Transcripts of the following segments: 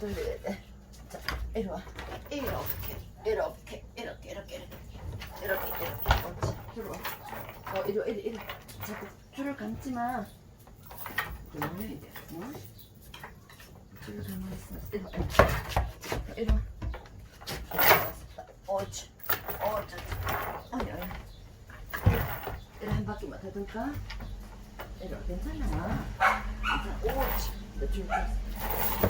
돌려야 돼. 자, 이리 와. 이렇게, 이렇게, 이렇게, 이렇게, 이렇게, 이렇게, 이렇게. 옳지. 들어와. 어, 이리 와, 이리, 이리. 자꾸 줄을 감지 마. 좀 올려야 돼. 응? 줄을 감아 있어. 이리 와, 이리 와. 이리 와. 옳지. 옳지. 아니, 아니. 이리 한 바퀴만 더 돌까? 이리 와, 괜찮아. 괜찮아. 옳지. 너줄 뺐어.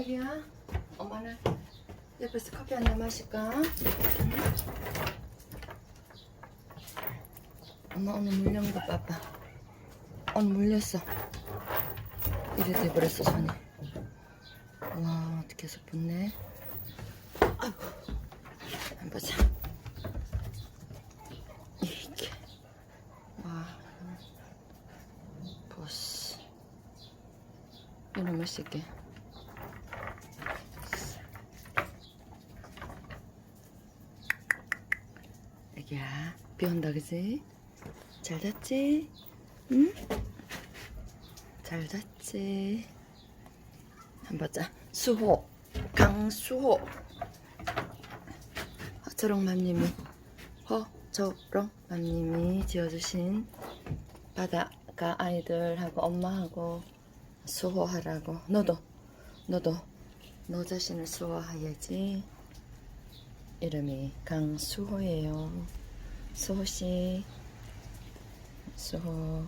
애기야, 엄마는 옆에서 커피 한 잔 마실까? 응? 엄마 오늘 물린 거 봐봐. 오늘 물렸어. 이래 돼버렸어, 손이. 와, 어떻게 해서 붙네. 아이고, 한번 보자. 이렇게. 와, 보스. 이놈을 쓸게. 애기야, 비 온다, 그지? 잘 잤지? 응? 잘 잤지? 한번 보자. 수호, 강수호. 허초롱맘님이, 허초롱맘님이 지어주신 바다가 아이들하고 엄마하고 수호하라고. 너도, 너도, 너 자신을 수호해야지. 이름이 강수호예요. 수호씨, 수호.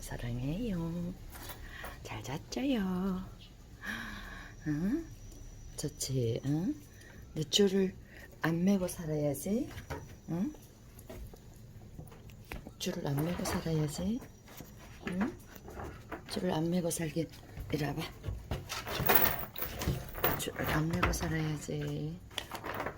사랑해요. 잘 잤죠요. 응? 좋지, 응? 내 줄을 안 매고 살아야지. 응? 줄을 안 매고 살아야지. 응? 줄을 안 매고 살기 이리 와봐. 줄을 안 매고 살아야지.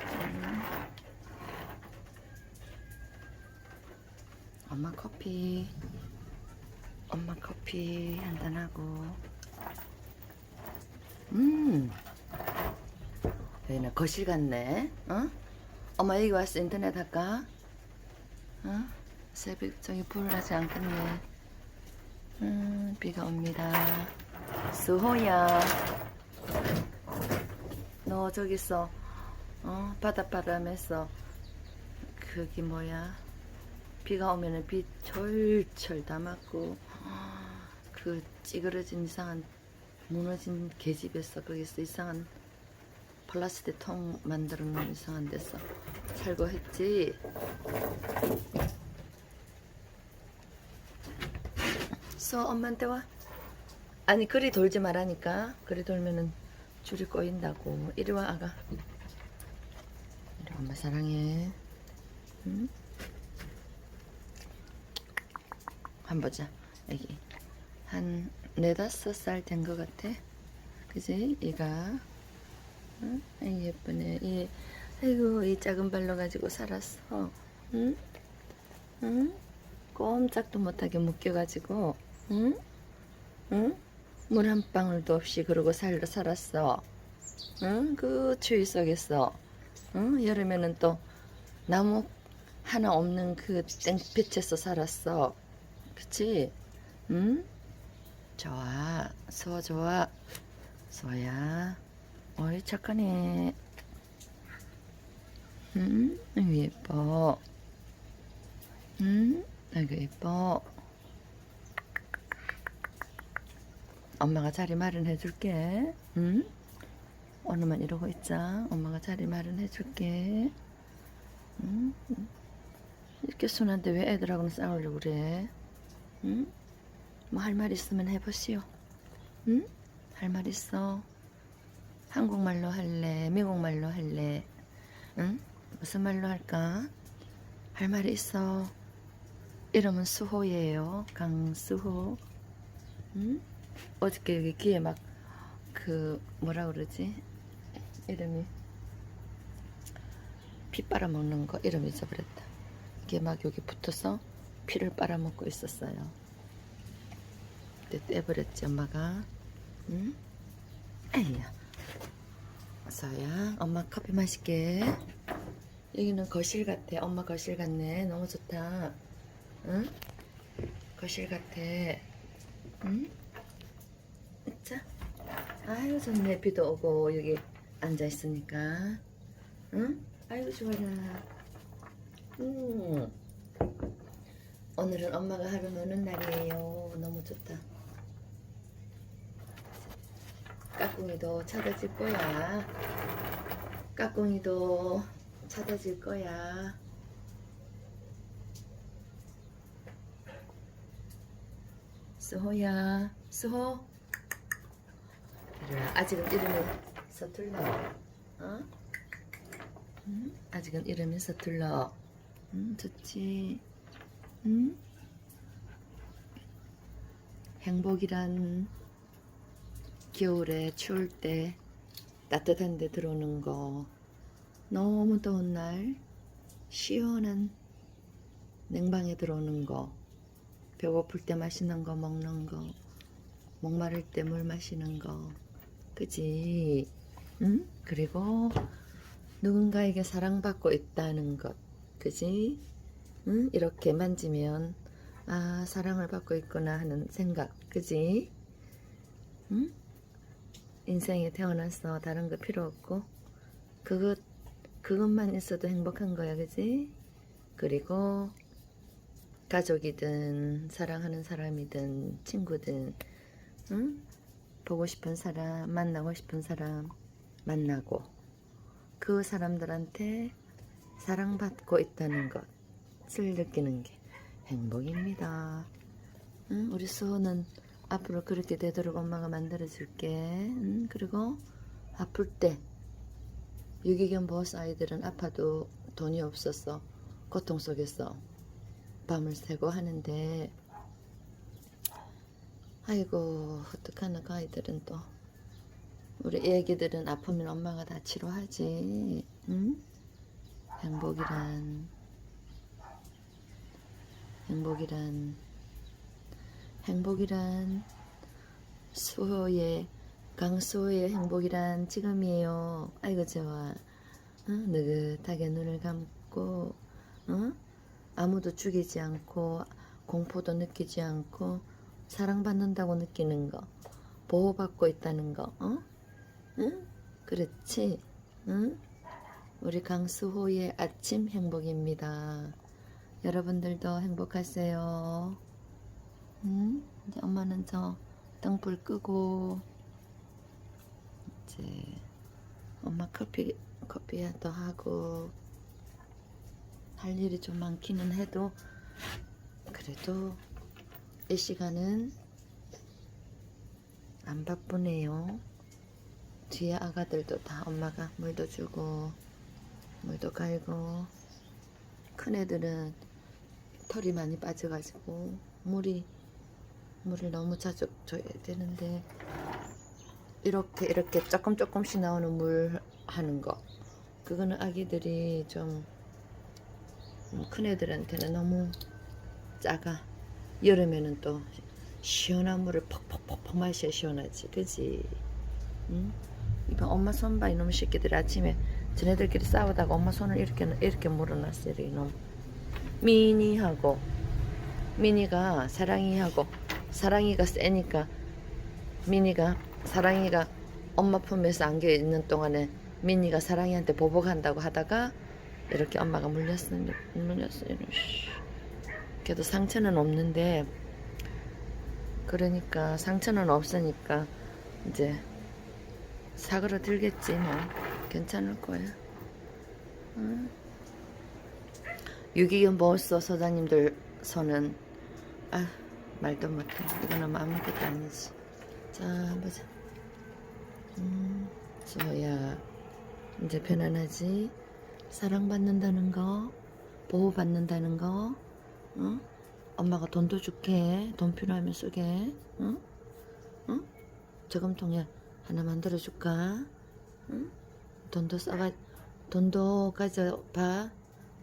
응? 엄마 커피. 엄마 커피 한잔 하고. 음. 여기는 거실 같네. 어? 엄마 여기 와서 인터넷 할까? 어? 새벽 저기 불나지 않겠네. 음, 비가 옵니다. 수호야. 너 저기서 어, 바닷바람에서 그게 뭐야? 비가 오면은 비 철철 다 맞고 그 찌그러진 이상한 무너진 계집에서 거기서 이상한 플라스틱 통 만들어 놓은 이상한 데서 살고 했지. 써 엄마한테 와. 아니 그리 돌지 말라니까. 그리 돌면은 줄이 꼬인다고. 이리 와 아가. 이리 와, 엄마 사랑해. 응? 한번 보자. 여기 한 네다섯 살 된 것 같아. 그지? 얘가. 응? 아이 예쁘네. 얘 아이고 이 작은 발로 가지고 살았어. 응? 응? 꼼짝도 못하게 묶여가지고, 응? 응? 물 한 방울도 없이 그러고 살, 살았어. 응? 그 추위 속에서, 응? 여름에는 또 나무 하나 없는 그 땡볕에서 살았어. 그치? 응? 좋아. 수아 좋아. 수아야. 어이 착하네. 응? 아이고 예뻐. 응? 아이고 예뻐. 엄마가 자리 마련해 줄게. 응? 오늘만 이러고 있자. 엄마가 자리 마련해 줄게. 응? 이렇게 순한데 왜 애들하고는 싸우려고 그래? 응? 뭐 할 말 있으면 해보시오. 응? 할 말 있어? 한국말로 할래? 미국말로 할래? 응? 무슨 말로 할까? 할 말이 있어. 이름은 수호예요. 강수호. 응? 어저께 여기 귀에 막 그 뭐라 그러지? 이름이 피 빨아먹는 거 이름 잊어버렸다. 이게 막 여기 붙어서 피를 빨아먹고 있었어요. 그때 떼버렸지 엄마가. 응? 에이야. 서야 엄마 커피 마실게. 여기는 거실 같아. 엄마 거실 같네. 너무 좋다. 응? 거실 같아. 응? 자. 아유 좋네. 비도 오고 여기 앉아 있으니까. 응? 아유 좋아라. 음. 오늘은 엄마가 하루 노는 날이에요. 너무 좋다. 까꿍이도 찾아질 거야. 까꿍이도 찾아질 거야. 수호야, 수호. 아직은 이름이 서툴러. 어? 응? 아직은 이름이 서툴러. 응, 좋지. 응? 행복이란 겨울에 추울 때 따뜻한 데 들어오는 거 너무 더운 날 시원한 냉방에 들어오는 거 배고플 때 맛있는 거 먹는 거 목마를 때 물 마시는 거 그지 응? 그리고 누군가에게 사랑받고 있다는 것 그지 응? 이렇게 만지면 아 사랑을 받고 있구나 하는 생각 그지 응? 인생에 태어나서 다른 거 필요 없고 그것 그것만 있어도 행복한 거야 그지 그리고 가족이든 사랑하는 사람이든 친구든 응? 보고 싶은 사람 만나고 싶은 사람 만나고 그 사람들한테 사랑받고 있다는 것을 느끼는 게 행복입니다. 응? 우리 수호는 앞으로 그렇게 되도록 엄마가 만들어줄게. 응? 그리고 아플 때 유기견 보호사 아이들은 아파도 돈이 없어서 고통 속에서 밤을 새고 하는데 아이고 어떡하나 그 아이들은 또 우리 애기들은 아프면 엄마가 다 치료하지 응? 행복이란 행복이란 행복이란 수호의 강수호의 행복이란 지금이에요. 아이고 좋아. 어? 느긋하게 눈을 감고 어? 아무도 죽이지 않고 공포도 느끼지 않고 사랑받는다고 느끼는 거 보호받고 있다는 거 어? 응? 그렇지 응? 우리 강수호의 아침 행복입니다. 여러분들도 행복하세요. 응? 이제 엄마는 저 등불 끄고 이제 엄마 커피 커피도 하고 할 일이 좀 많기는 해도 그래도 이 시간은 안 바쁘네요. 뒤에 아가들도 다 엄마가 물도 주고 물도 갈고 큰 애들은 털이 많이 빠져가지고 물이 물을 너무 자주 줘야 되는데 이렇게 이렇게 조금 조금씩 나오는 물 하는 거 그거는 아기들이 좀 큰 애들한테는 너무 작아 여름에는 또 시원한 물을 퍽퍽퍽퍽 마셔야 시원하지. 그지? 응? 이번 엄마 손 봐 이놈 새끼들 아침에 쟤네들끼리 싸우다가 엄마 손을 이렇게 이렇게 물어놨어요 이놈. 미니하고. 미니가 사랑이하고. 사랑이가 세니까 미니가 사랑이가 엄마 품에서 안겨 있는 동안에 미니가 사랑이한테 보복한다고 하다가 이렇게 엄마가 물렸어요 물렸어요 씨. 그래도 상처는 없는데 그러니까 상처는 없으니까 이제 사그러 들겠지 뭐 괜찮을 거야 응? 유기견 보호소 소장님들 손은 아 말도 못해 이거는 아무것도 아니지 자, 보자. 음, 수호야. 이제 편안하지? 사랑받는다는 거, 보호받는다는 거, 응? 엄마가 돈도 줄게. 돈 필요하면 쓰게. 응? 응? 저금통에 하나 만들어 줄까? 응? 돈도 써가, 돈도 가져봐.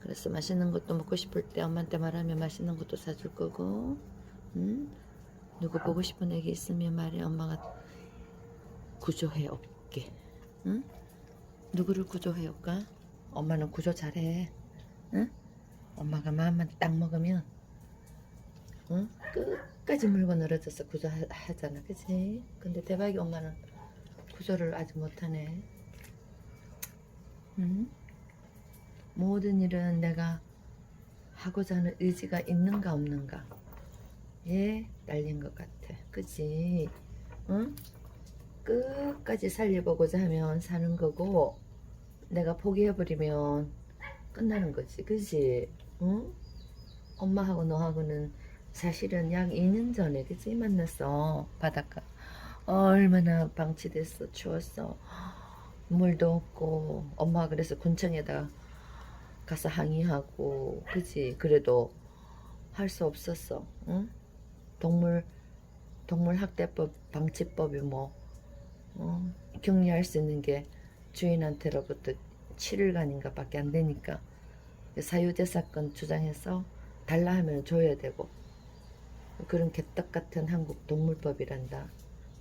그래서 맛있는 것도 먹고 싶을 때 엄마한테 말하면 맛있는 것도 사줄 거고, 응? 누구 보고 싶은 애기 있으면 말해. 엄마가 구조해 올게. 응? 누구를 구조해 올까? 엄마는 구조 잘해. 응? 엄마가 마음만 딱 먹으면 응? 끝까지 물고 늘어져서 구조하잖아. 그치? 근데 대박이 엄마는 구조를 아직 못하네. 응? 모든 일은 내가 하고자 하는 의지가 있는가 없는가 에 딸린 것 같아. 그치? 응? 끝까지 살려보고자 하면 사는 거고 내가 포기해버리면 끝나는 거지. 그치? 응? 엄마하고 너하고는 사실은 약 2년 전에 그치? 만났어. 바닷가. 얼마나 방치됐어. 추웠어. 물도 없고 엄마가 그래서 군청에다 가서 항의하고 그치? 그래도 할 수 없었어. 응? 동물 동물 학대법 방치법이 뭐 어, 격리할 수 있는 게 주인한테로부터 7일간인가 밖에 안 되니까 사유재사건 주장해서 달라 하면 줘야 되고 그런 개떡 같은 한국 동물법이란다.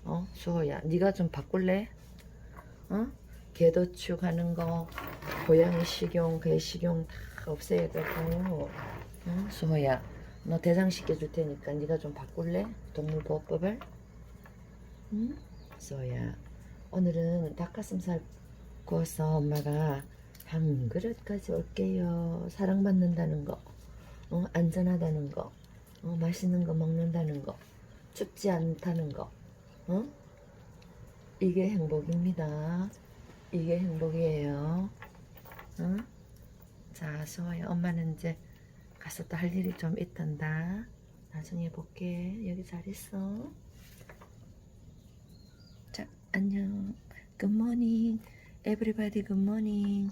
어 수호야, 네가 좀 바꿀래? 어 개도 축하는 거, 고양이 식용, 개 식용 다 없애야 되고. 어 수호야, 너 대장 시켜줄 테니까 네가 좀 바꿀래? 동물보호법을? 응? 수호야, 오늘은 닭가슴살 구워서 엄마가 한 그릇까지 올게요. 사랑받는다는 거, 어, 안전하다는 거, 어, 맛있는 거 먹는다는 거, 춥지 않다는 거, 어? 이게 행복입니다. 이게 행복이에요. 어? 자, 수호야, 엄마는 이제 가서 또 할 일이 좀 있단다. 나중에 볼게. 여기 잘 있어. 자, 안녕. 굿모닝. 에브리바디 굿모닝.